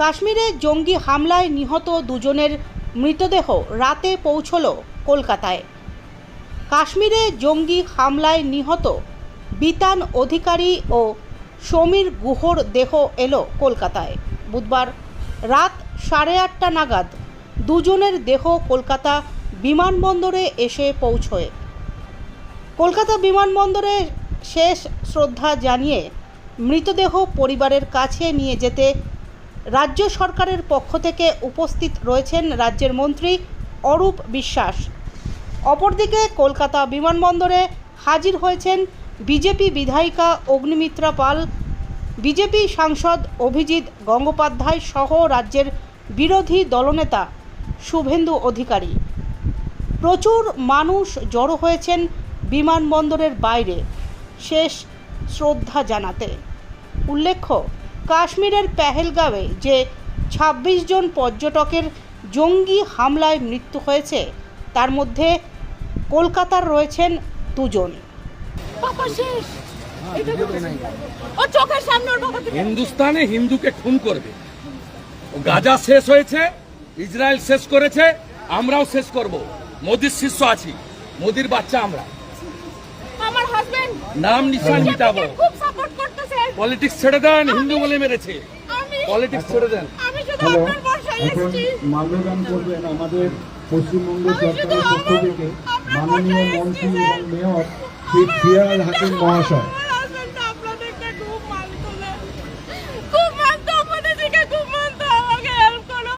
কাশ্মীরে জঙ্গি হামলায় নিহত দুজনের মৃতদেহ রাতে পৌঁছল কলকাতায়। কাশ্মীরে জঙ্গি হামলায় নিহত বিতান অধিকারী ও সমীর গুহর দেহ এলো কলকাতায়। বুধবার রাত সাড়ে আটটা নাগাদ দুজনের দেহ কলকাতা বিমানবন্দরে এসে পৌঁছয়। কলকাতা বিমানবন্দরে শেষ শ্রদ্ধা জানিয়ে মৃতদেহ পরিবারের কাছে নিয়ে যেতে রাজ্য সরকারের পক্ষ থেকে উপস্থিত রয়েছেন রাজ্যের মন্ত্রী অরূপ বিশ্বাস। অপরদিকে কলকাতা বিমানবন্দরে হাজির হয়েছেন বিজেপি বিধায়িকা অগ্নিমিত্রা পাল, বিজেপি সাংসদ অভিজিৎ গঙ্গোপাধ্যায় সহ রাজ্যের বিরোধী দলনেতা শুভেন্দু অধিকারী। প্রচুর মানুষ জড়ো হয়েছেন বিমানবন্দরের বাইরে। শেষ শ্রদ্ধা জানাতে। উল্লেখ্য কাশ্মীরের পেহেলগাঁওয়ে যে ২৬ জন পর্যটকের জঙ্গি হামলায় মৃত্যু হয়েছে তার মধ্যে কলকাতার রয়েছেন দুজন। হিন্দুস্তানে হিন্দুকে খুন করবে। গাজা শেষ হয়েছে ইসরায়েল শেষ করেছে আমরাও শেষ করব। মোদির শিষ্য আছি মোদির বাচ্চা আমরা। আমার হাজবেন্ড নাম নিশান মিটাবো। খুব সাপোর্ট করতেছে পলিটিক্স ছেড়ে দেন হিন্দু বলে মেরেছে। পলিটিক্স ছেড়ে দেন। আমি হ্যালো এখন এসেছি। মাল্যদান করবেন আমাদের পশ্চিমবঙ্গ সরকারের পক্ষ থেকে মাননীয় মন্ত্রী এবং মেয়র শ্রী ফিয়াল হাকিম মহাশয়।